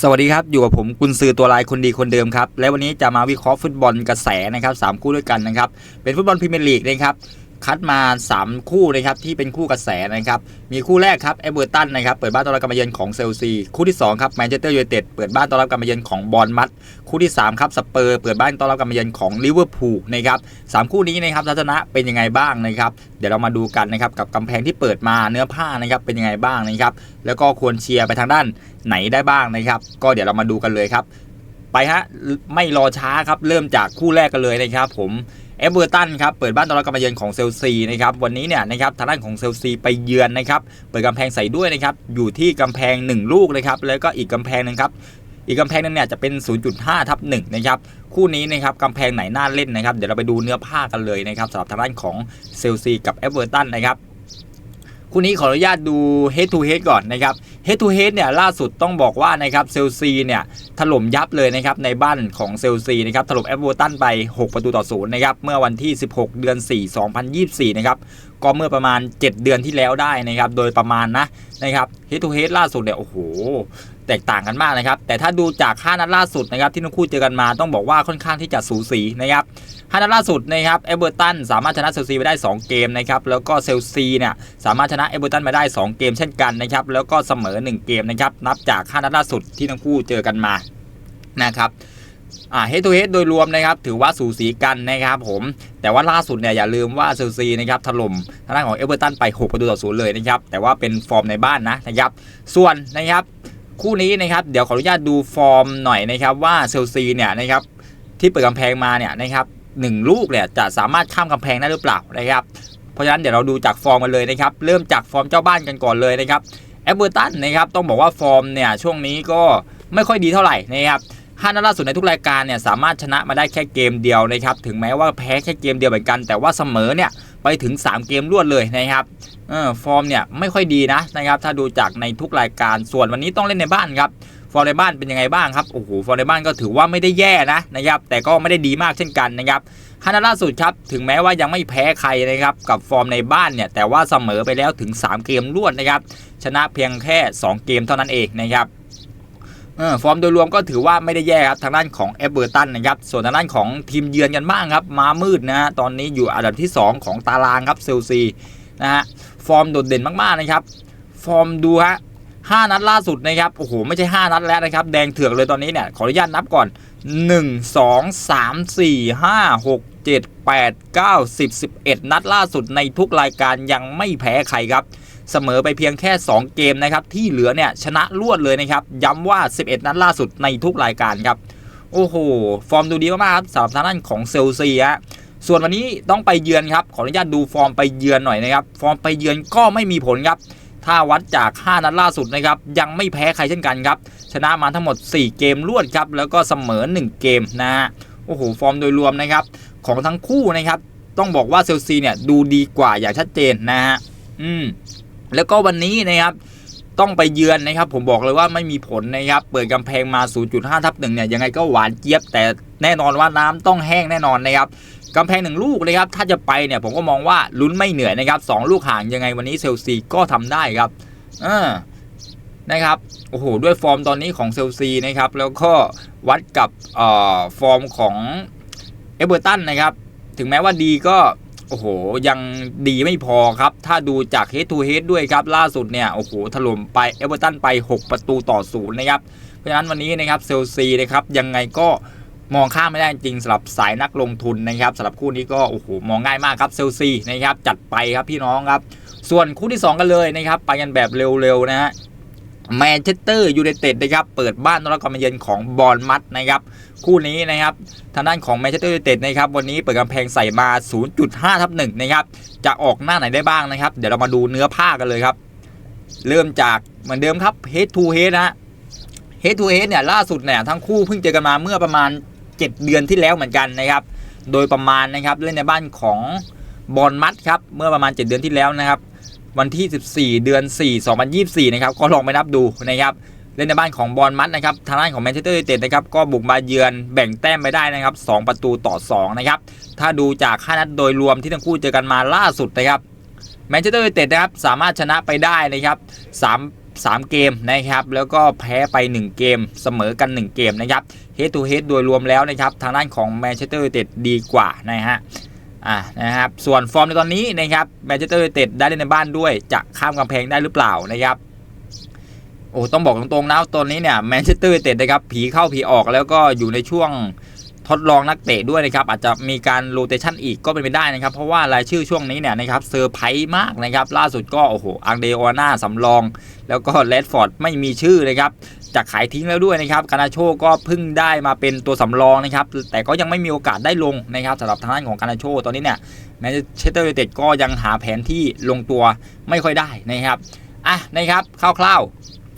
สวัสดีครับ อยู่กับผมกุนซือตัวลายคนดีคนเดิมครับ และวันนี้จะมาวิเคราะห์ฟุตบอลกระแสนะครับสามคู่ด้วยกันนะครับ เป็นฟุตบอลพรีเมียร์ลีกนะครับ คัดมา 3 คู่นะครับที่เป็นคู่กระแสนะครับ มีคู่แรกครับเอเวอร์ตันนะครับเปิดบ้านต้อนรับการมาเยือนของเซลซี คู่ที่2ครับแมนเชสเตอร์ยูไนเต็ดเปิดบ้านต้อนรับการมาเยือนของบอลมัดคู่ที่3ครับสเปอร์เปิดบ้านต้อนรับการมาเยือนของลิเวอร์พูลนะครับสามคู่นี้นะครับทัศนะเป็นยังไงบ้างนะครับเดี๋ยวเรามาดูกันนะครับกับกำแพงที่เปิดมาเนื้อผ้านะครับเป็นยังไงบ้างนะครับแล้วก็ควรเชียร์ไปทางด้านไหนได้บ้างนะครับ ก็เดี๋ยวเรามาดูกันเลยครับ ไปฮะไม่รอช้าครับเริ่มจากคู่แรกกันเลยนะครับ ผม เอเวอร์ตันครับเปิดบ้านต้อนรับการมาเยือนของเซลซีนะครับวันนี้เนี่ยนะครับทางด้านของเซลซีไปเยือนนะครับเปิดกำแพงใส่ด้วยนะครับอยู่ที่กำแพง 1 ลูกนะครับแล้วก็อีกกำแพงหนึงครับอีกกำแพงหนึงเนี่ยจะเป็น 0.5ทับ1นะครับคู่นี้นะครับกำแพงไหนน่าเล่นนะครับเดี๋ยวเราไปดูเนื้อผ้ากันเลยนะครับสำหรับทางด้านของเซลซีกับเอเวอร์ตันนะครับคู่นี้ขออนุญาตดู head to head ก่อนนะครับ head to head เนี่ยล่าสุดต้องบอกว่านะครับเซลซีเนี่ยถล่มยับเลยนะครับในบ้านของเซลซีนะครับถล่มแอฟเวอร์ตันไป 6 ประตูต่อศูนย์นะครับเมื่อวันที่ 16 เดือน 4 2024 นะครับ ก็เมื่อประมาณ 7 เดือนที่แล้วได้นะครับ โดยประมาณนะนะครับ head to head ล่าสุดเนี่ยโอ้โหแตกต่างกันมากนะครับ แต่ถ้าดูจาก5นัดล่าสุดนะครับที่ทั้งคู่เจอกันมาต้องบอกว่าค่อนข้างที่จะสูสีนะครับห้านัดล่าสุดนะครับเอเวอร์ตันสามารถชนะเซลซีไปได้ 2 เกมนะครับแล้วก็เซลซีเนี่ยสามารถชนะเอเวอร์ตันมาได้ 2 เกมเช่นกันนะครับแล้วก็เสมอ 1 เกมนะครับนับจาก5นัดล่าสุดที่ทั้งคู่เจอกันมานะครับ อ่าเฮดทูเฮดโดยรวมนะครับถือว่าสูสีกันนะครับผมแต่ว่าล่าสุดเนี่ยอย่าลืมว่าเซลซีนะครับถล่มทางด้านของเอเวอร์ตันไป 6 ประตูต่อศูนย์เลยนะครับแต่ว่าเป็นฟอร์มในบ้านนะนะครับส่วนนะครับคู่นี้นะครับเดี๋ยวขออนุญาตดูฟอร์มหน่อยนะครับว่าเซลซีเนี่ยนะครับที่เปิดกำแพงมาเนี่ยนะครับหนึ่งลูกเนี่ยจะสามารถข้ามกำแพงได้หรือเปล่านะครับเพราะฉะนั้นเดี๋ยวเราดูจากฟอร์มกันเลยนะครับเริ่มจากฟอร์มเจ้าบ้านกันก่อนเลยนะครับแอเบอร์ตันนะครับต้องบอกว่าฟอร์มเนี่ยช่วงนี้ก็ไม่ค่อยดีเท่าไหร่นะครับ ห้านัดล่าสุดในทุกรายการเนี่ยสามารถชนะมาได้แค่เกมเดียวนะครับถึงแม้ว่าแพ้แค่เกมเดียวเหมือนกัน แต่ว่าเสมอเนี่ยไปถึง 3 เกมรวดเลยนะครับออฟอร์มเนี่ยไม่ค่อยดีนะนะครับถ้าดูจากในทุกรายการส่วนวันนี้ต้องเล่นในบ้านครับฟอร์มในบ้านเป็นยังไงบ้างครับโอ้โหฟอร์มในบ้านก็ถือว่าไม่ได้แย่นะนะครับแต่ก็ไม่ได้ดีมากเช่นกันนะครับฮานาล่าสุดครับถึงแม้ว่ายังไม่แพ้ใครนะครับกับฟอร์มในบ้านเนี่ยแต่ว่าเสมอไปแล้วถึง 3 เกมรวดนะครับชนะเพียงแค่ 2 เกมเท่านั้นเองนะครับ ฟอร์มโดยรวมก็ถือว่าไม่ได้แย่ครับทางด้านของเอเบอร์ตันนะครับส่วนทางด้านของทีมเยือนกันบ้างครับมามืดนะฮะตอนนี้อยู่อันดับที่ 2 ของตารางครับเซลซีนะฮะฟอร์มโดดเด่นมากๆนะครับ ฟอร์มดูฮะห้านัดล่าสุดนะครับโอ้โหไม่ใช่ 5 นัดแล้วนะครับ แดงเถือกเลยตอนนี้เนี่ยขออนุญาตนับก่อน 1 2 3 4 5 6 7 8 9 10 11 นัดล่าสุดในทุกรายการยังไม่แพ้ใครครับ เสมอไปเพียงแค่ 2 เกมนะครับที่เหลือเนี่ยชนะรวดเลยนะครับย้ำว่า 11 นัดล่าสุดในทุกรายการครับโอ้โห ฟอร์มดูดีมากๆครับสำหรับทางด้านของเซลซีฮะส่วนวันนี้ต้องไปเยือนครับขออนุญาตดูฟอร์มไปเยือนหน่อยนะครับฟอร์มไปเยือนก็ไม่มีผลครับถ้าวัดจาก 5 นัดล่าสุดนะครับยังไม่แพ้ใครเช่นกันครับชนะมาทั้งหมด 4 เกมรวดครับแล้วก็เสมอ 1 เกมนะฮะโอ้โหฟอร์มโดยรวมนะครับของทั้งคู่นะครับต้องบอกว่าเซลซีเนี่ยดูดีกว่าอย่างชัดเจนนะฮะอืม แล้วก็วันนี้นะครับต้องไปเยือนนะครับ ผมบอกเลยว่าไม่มีผลนะครับ เปิดกำแพงมา 0.5 ทับหนึ่งเนี่ยยังไงก็หวานเจี๊ยบ แต่แน่นอนว่าน้ำต้องแห้งแน่นอนนะครับกำแพงหนึ่งลูกนะครับ ถ้าจะไปเนี่ยผมก็มองว่าลุ้นไม่เหนื่อยนะครับสองลูกห่างยังไงวันนี้เซลซีก็ทำได้ครับเออนะครับโอ้โหด้วยฟอร์มตอนนี้ของเซลซีนะครับ แล้วก็วัดกับเอ่อฟอร์มของเอเบอร์ตันนะครับ ถึงแม้ว่าดีก็ โอ้โห ยังดีไม่พอครับ ถ้าดูจาก head to head ด้วยครับ ล่าสุดเนี่ย โอ้โห ถล่มไปเอเวอร์ตันไป 6 ประตูต่อศูนย์นะครับ เพราะฉะนั้นวันนี้นะครับเซลซีนะครับยังไงก็มองข้ามไม่ได้จริงสำหรับสายนักลงทุนนะครับสำหรับคู่นี้ก็โอ้โหมองง่ายมากครับเซลซีนะครับจัดไปครับพี่น้องครับ ส่วนคู่ที่ 2 กันเลยนะครับไปกันแบบเร็วๆนะฮะ แมนเชสเตอร์ยูไนเต็ดนะครับเปิดบ้านนรับกามเยือนของบอลมัดนะครับคู่นี้นะครับทางด้านของแมนเชสเตอร์ยูไนเต็ดนะครับวันนี้เปิดกำแพงใส่มา 0.5ทับ1นะครับจะออกหน้าไหนได้บ้างนะครับ เดี๋ยวเรามาดูเนื้อผ้ากันเลยครับ เริ่มจากเหมือนเดิมครับ head to head นะฮะ head to head เนี่ยล่าสุดเนี่ยทั้งคู่เพิ่งเจอกันมาเมื่อประมาณ 7 เดือนที่แล้วเหมือนกันนะครับโดยประมาณนะครับเล่นในบ้านของบอลมัดครับเมื่อประมาณ 7 เดือนที่แล้วนะครับ วันที่ 14 เดือน 4 2024 นะครับ ก็ลองไปนับดูนะครับเล่นในบ้านของบอลมัดนะครับ ทางด้านของแมนเชสเตอร์ยูไนเต็ดนะครับ ก็บุกมาเยือนแบ่งแต้มไปได้นะครับ 2 ประตูต่อ 2 นะครับ ถ้าดูจากค่านัดโดยรวมที่ทั้งคู่เจอกันมาล่าสุดนะครับ แมนเชสเตอร์ยูไนเต็ดนะครับ สามารถชนะไปได้นะครับ 3 3 เกมนะครับ แล้วก็แพ้ไป 1 เกม เสมอกัน 1 เกมนะครับ เฮด to เฮดโดยรวมแล้วนะครับ ทางด้านของแมนเชสเตอร์ยูไนเต็ดดีกว่านะฮะ อ่านะครับส่วนฟอร์มในตอนนี้นะครับแมนเชสเตอร์ยูไนเต็ดได้เล่นในบ้านด้วยจะข้ามกำแพงได้หรือเปล่านะครับโอ้ต้องบอกตรงๆนะตอนนี้เนี่ยแมนเชสเตอร์ยูไนเต็ดนะครับผีเข้าผีออกแล้วก็อยู่ในช่วงทดลองนักเตะด้วยนะครับอาจจะมีการโรเตชันอีกก็เป็นไปได้นะครับ เพราะว่ารายชื่อช่วงนี้เนี่ยนะครับเซอร์ไพรส์มากนะครับ ล่าสุดก็โอ้โหอังเดโอนาสำรอง แล้วก็เลดฟอร์ดไม่มีชื่อนะครับ จะขายทิ้งแล้วด้วยนะครับกานาโชก็เพิ่งได้มาเป็นตัวสำรองนะครับ แต่ก็ยังไม่มีโอกาสได้ลงนะครับสำหรับทางด้านของกานาโชตอนนี้เนี่ยแมนเชสเตอร์ยูไนเต็ดก็ยังหาแผนที่ลงตัวไม่ค่อยได้นะครับอะนะครับคร่าว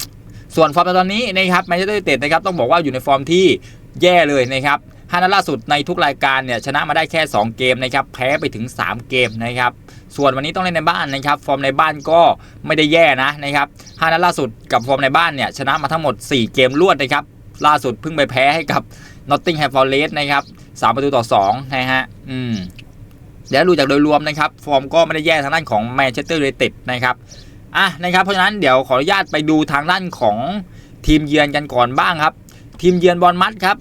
ๆส่วนฟอร์มตอนนี้นะครับแมนเชสเตอร์ยูไนเต็ดนะครับต้องบอกว่าอยู่ในฟอร์มที่แย่เลยนะครับ ห้านัดล่าสุดในทุกรายการเนี่ยชนะมาได้แค่ 2 เกมนะครับแพ้ไปถึง 3 เกมนะครับส่วนวันนี้ต้องเล่นในบ้านนะครับฟอร์มในบ้านก็ไม่ได้แย่นะนะครับห้านัดล่าสุดกับฟอร์มในบ้านเนี่ยชนะมาทั้งหมด 4 เกมรวดนะครับล่าสุดเพิ่งไปแพ้ให้กับ Nottingham Forest นะครับ3ประตูต่อ2นะฮะอืมเดี๋ยวดูจากโดยรวมนะครับฟอร์มก็ไม่ได้แย่ทางด้านของแมนเชสเตอร์ยูไนเต็ดนะครับอะนะครับเพราะฉะนั้นเดี๋ยวขออนุญาตไปดูทางด้านของทีมเยือนกันก่อนบ้างครับ ทีมเยือนบอลมัดครับ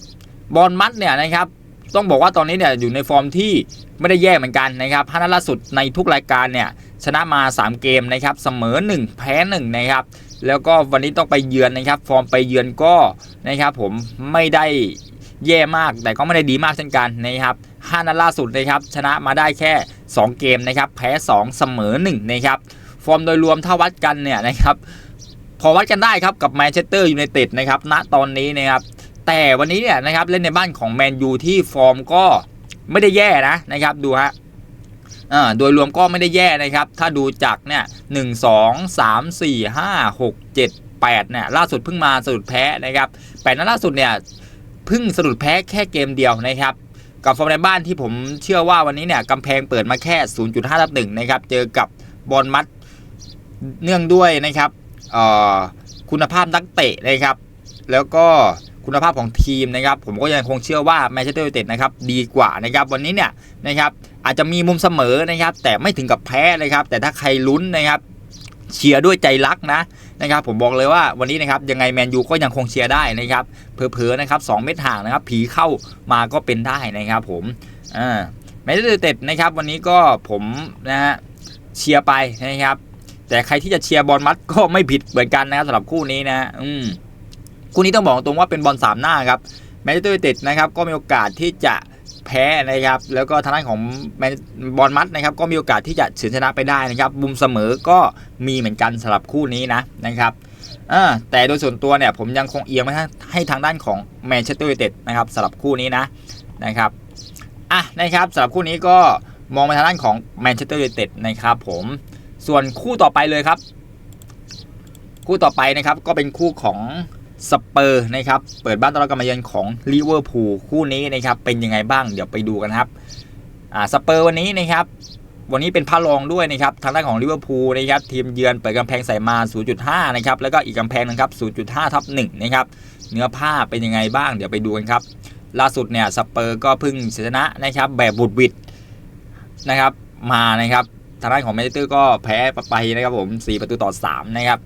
บอลมัดเนี่ยนะครับต้องบอกว่าตอนนี้เนี่ยอยู่ในฟอร์มที่ไม่ได้แย่เหมือนกันนะครับห้านัดล่าสุดในทุกรายการเนี่ยชนะมา 3 เกมนะครับเสมอ 1 แพ้1นะครับแล้วก็วันนี้ต้องไปเยือนนะครับ ฟอร์มไปเยือนก็นะครับผมไม่ได้แย่มากแต่ก็ไม่ได้ดีมากเช่นกันนะครับห้านัดล่าสุดนะครับชนะมาได้แค่ 2 เกมนะครับแพ้ 2 เสมอ1นะครับฟอร์มโดยรวมถ้าวัดกันเนี่ยนะครับพอวัดกันได้ครับกับแมนเชสเตอร์ยูไนเต็ดนะครับณตอนนี้นะครับ แต่วันนี้เนี่ยนะครับเล่นในบ้านของแมนยูที่ฟอร์มก็ไม่ได้แย่นะนะครับดูฮะโดยรวมก็ไม่ได้แย่นะครับ ถ้าดูจากเนี่ยหนึ่งสองสามสี่ห้าหกเจ็ดแปดเนี่ยล่าสุดเพิ่งมาสะดุดแพ้นะครับแปดนัดล่าสุดเนี่ยเพิ่งสะดุดแพ้แค่เกมเดียวนะครับกับฟอร์มในบ้านที่ผมเชื่อว่าวันนี้เนี่ยกำแพงเปิดมาแค่ 0.5ทับหนึ่งนะครับ เจอกับบอลมัดเนื่องด้วยนะครับคุณภาพนักเตะนะครับ แล้วก็ คุณภาพของทีมนะครับ ผมก็ยังคงเชื่อว่าแมนเชสเตอร์ยูไนเต็ดนะครับดีกว่านะครับวันนี้เนี่ยนะครับอาจจะมีมุมเสมอนะครับ แต่ไม่ถึงกับแพ้นะครับ แต่ถ้าใครลุ้นนะครับเชียร์ด้วยใจรักนะนะครับ ผมบอกเลยว่าวันนี้นะครับยังไงแมนยูก็ยังคงเชียร์ได้นะครับเผลอๆนะครับสองเม็ดห่างนะครับ ผีเข้ามาก็เป็นได้นะครับ ผมอ่าแมนเชสเตอร์ยูไนเต็ดนะครับ วันนี้ก็ผมนะฮะเชียร์ไปนะครับ แต่ใครที่จะเชียร์บอลมัดก็ไม่ผิดเหมือนกันนะครับสำหรับคู่นี้นะ อืม คู่นี้ต้องบอกตรงว่าเป็นบอลสามหน้าครับแมนเชสเตอร์ยูไนเต็ดนะครับก็มีโอกาสที่จะแพ้นะครับแล้วก็ทางด้านของบอลมัดนะครับก็มีโอกาสที่จะเฉือนชนะไปได้นะครับมุมเสมอก็มีเหมือนกันสำหรับคู่นี้นะนะครับแต่โดยส่วนตัวเนี่ยผมยังคงเอียงไปให้ทางด้านของแมนเชสเตอร์ยูไนเต็ดนะครับสำหรับคู่นี้นะนะครับอะนะครับสำหรับคู่นี้ก็มองไปทางด้านของแมนเชสเตอร์ยูไนเต็ดนะครับผมส่วนคู่ต่อไปเลยครับ คู่ต่อไปนะครับก็เป็นคู่ของ สเปอร์นะครับ เปิดบ้านต้อนรับการมาเยือนของลิเวอร์พูลคู่นี้นะครับ เป็นยังไงบ้างเดี๋ยวไปดูกันครับอ่าสเปอร์วันนี้นะครับ วันนี้เป็นพระรองด้วยนะครับ ทางด้านของลิเวอร์พูลนะครับ ทีมเยือนเปิดกำแพงใส่มา 0.5 นะครับ แล้วก็อีกกำแพงนึงครับ 0.5 ทับ1นะครับ เนื้อผ้าเป็นยังไงบ้างเดี๋ยวไปดูกันครับ ล่าสุดเนี่ยสเปอร์ก็เพิ่งชนะนะครับ แบบบุดวิดนะครับ มานะครับ ทางด้านของแมนเชสเตอร์ก็แพ้ไปนะครับผม 4 ประตูต่อ 3 นะครับ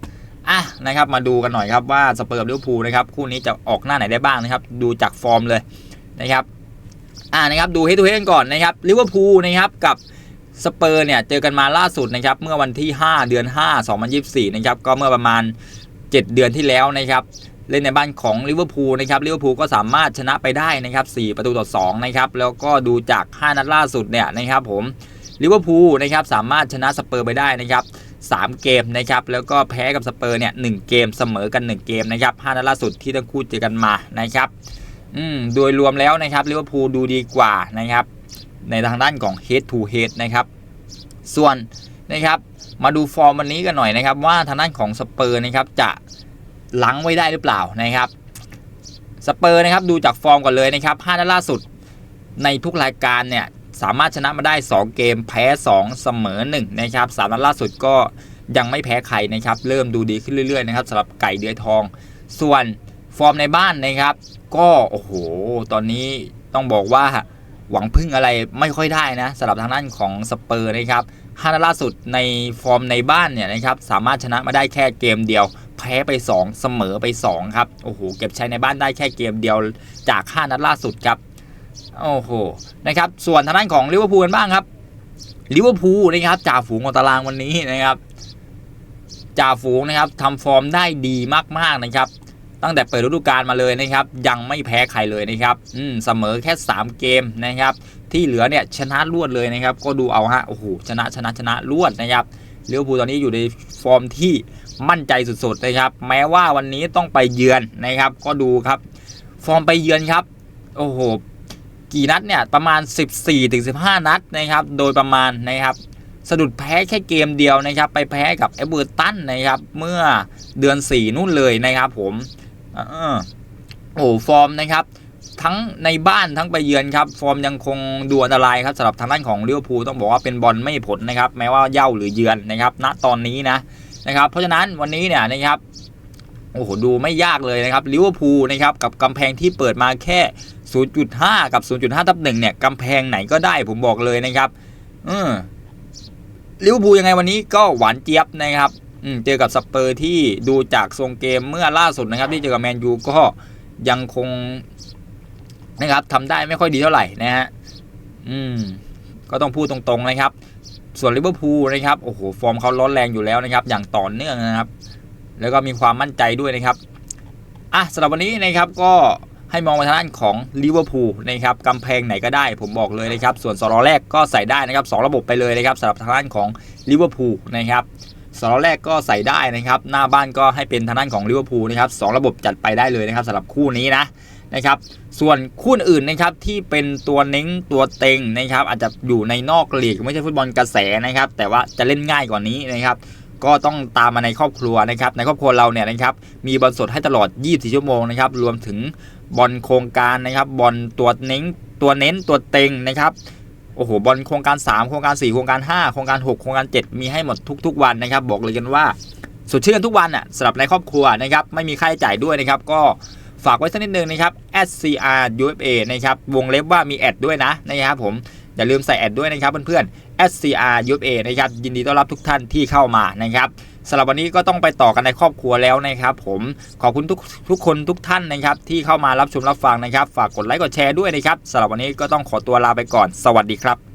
อะนะครับมาดูกันหน่อยครับว่าสเปอร์ลิเวอร์พูลนะครับคู่นี้จะออกหน้าไหนได้บ้างนะครับ ดูจากฟอร์มเลยนะครับอ่านะครับดูเฮดทูเฮกันก่อนนะครับลิเวอร์พูลนะครับกับสเปอร์เนี่ยเจอกันมาล่าสุดนะครับเมื่อวันที่ 5 เดือน 5 2024นะครับก็เมื่อประมาณ 7 เดือนที่แล้วนะครับเล่นในบ้านของลิเวอร์พูลนะครับลิเวอร์พูลก็สามารถชนะไปได้นะครับ4ประตูต่อ2นะครับแล้วก็ดูจาก 5 นัดล่าสุดเนี่ยนะครับผมลิเวอร์พูลนะครับสามารถชนะสเปอร์ไปได้นะครับ 3 เกมนะครับแล้วก็แพ้กับสเปอร์เนี่ยหเกมเสมอกัน 1 เกมนะครับ5นัดล่าสุดที่ทั้งคู่เจอกันมานะครับอืมโดยรวมแล้วนะครับลิเวอร์พูลดูดีกว่านะครับในทางด้านของ head to head นะครับส่วนนะครับมาดูฟอร์มวันนี้กันหน่อยนะครับ ว่าทางด้านของสเปอร์นะครับจะล้างไว้ได้หรือเปล่านะครับสเปอร์นะครับดูจากฟอร์มก่อนเลยนะครับ5นัดล่าสุดในทุกรายการเนี่ย สามารถชนะมาได้ 2 เกมแพ้ 2 เสมอ 1 นะครับสามนัดล่าสุดก็ยังไม่แพ้ใครนะครับ เริ่มดูดีขึ้นเรื่อยๆนะครับสำหรับไก่เดือยทอง ส่วนฟอร์มในบ้านนะครับ ก็โอ้โห ตอนนี้ต้องบอกว่าหวังพึ่งอะไรไม่ค่อยได้นะสำหรับทางด้านของสเปอร์นะครับ5นัดล่าสุดในฟอร์มในบ้านเนี่ยนะครับสามารถชนะมาได้แค่เกมเดียว แพ้ไป 2 เสมอไป2ครับโอ้โหเก็บชัยในบ้านได้แค่เกมเดียวจาก5นัดล่าสุดครับ โอ้โหนะครับส่วนทางด้านของลิเวอร์พูลกันบ้างครับลิเวอร์พูลนะครับจ่าฝูงของตารางวันนี้นะครับจ่าฝูงนะครับทำฟอร์มได้ดีมากๆนะครับ ตั้งแต่เปิดฤดูกาลมาเลยนะครับ ยังไม่แพ้ใครเลยนะครับอืมเสมอแค่ 3 เกมนะครับ ที่เหลือเนี่ยชนะรวดเลยนะครับ ก็ดูเอาฮะโอ้โหชนะชนะชนะรวดนะครับลิเวอร์พูลตอนนี้อยู่ในฟอร์มที่มั่นใจสุดๆนะครับ แม้ว่าวันนี้ต้องไปเยือนนะครับ ก็ดูครับ ฟอร์มไปเยือนครับ โอ้โห กี่นัดเนี่ยประมาณ 14-15 นัดนะครับโดยประมาณนะครับสะดุดแพ้แค่เกมเดียวนะครับไปแพ้กับเอเวอร์ตันนะครับเมื่อเดือน 4 นู่นเลยนะครับผมออโอ้โหฟอร์มนะครับทั้งในบ้านทั้งไปเยือนครับฟอร์มยังคงดูอันตรายครับสำหรับทางด้านของลิเวอร์พูลต้องบอกว่าเป็นบอลไม่ผลนะครับแม้ว่าเย่าหรือเยือนนะครับณตอนนี้นะนะครับเพราะฉะนั้นวันนี้เนี่ยนะครับ โอ้โหดูไม่ยากเลยนะครับลิเวอร์พูลนะครับกับกำแพงที่เปิดมาแค่ 0.5 กับ 0.5ทับหนึ่งเนี่ยกำแพงไหนก็ได้ผมบอกเลยนะครับเออลิเวอร์พูลยังไงวันนี้ก็หวานเจี๊ยบนะครับอืมเจอกับสเปอร์ที่ดูจากทรงเกมเมื่อล่าสุดนะครับ ที่เจอกับแมนยูก็ยังคงนะครับทำได้ไม่ค่อยดีเท่าไหร่นะฮะอืม ก็ต้องพูดตรงๆนะครับ ส่วนลิเวอร์พูลนะครับโอ้โหฟอร์มเขาร้อนแรงอยู่แล้วนะครับ อย่างต่อเนื่องนะครับ แล้วก็มีความมั่นใจด้วยนะครับอะสำหรับวันนี้นะครับก็ให้มองไปทางด้านของลิเวอร์พูลนะครับกำแพงไหนก็ได้ผมบอกเลยนะครับ ส่วนสโลแรกก็ใส่ได้นะครับสองระบบไปเลยนะครับสำหรับทางด้านของลิเวอร์พูลนะครับสโลแรกก็ใส่ได้นะครับ หน้าบ้านก็ให้เป็นทางด้านของลิเวอร์พูลนะครับสองระบบจัดไปได้เลยนะครับสำหรับคู่นี้นะนะครับส่วนคู่อื่นนะครับที่เป็นตัวเน้งตัวเต็งนะครับอาจจะอยู่ในนอกลีกไม่ใช่ฟุตบอลกระแสนะครับ แต่ว่าจะเล่นง่ายกว่านี้นะครับ ก็ต้องตามมาในครอบครัวนะครับ ในครอบครัวเราเนี่ยนะครับ มีบอลสดให้ตลอด 24 ชั่วโมงนะครับ รวมถึงบอลโครงการนะครับบอลตัวเน้งตัวเน้นตัวเต็งนะครับโอ้โหบอลโครงการ 3 โครงการ 4 โครงการ 5 โครงการ 6 โครงการ 7 มีให้หมดทุก ๆ วันนะครับ บอกเลยกันว่าสดชื่นกันทุกวันอะสำหรับในครอบครัวนะครับ ไม่มีค่าใช้จ่ายด้วยนะครับ ก็ฝากไว้สักนิดนึงนะครับ SCR UFA นะครับ วงเล็บว่ามีแอดด้วยนะนะครับผมอย่าลืมใส่แอดด้วยนะครับเพื่อนๆ SCR UFA นะครับยินดีต้อนรับทุกท่านที่เข้ามานะครับสำหรับวันนี้ก็ต้องไปต่อกันในครอบครัวแล้วนะครับ ผมขอบคุณทุกทุกคนทุกท่านนะครับ ที่เข้ามารับชมรับฟังนะครับ ฝากกดไลค์กดแชร์ด้วยนะครับสำหรับวันนี้ก็ต้องขอตัวลาไปก่อน สวัสดีครับ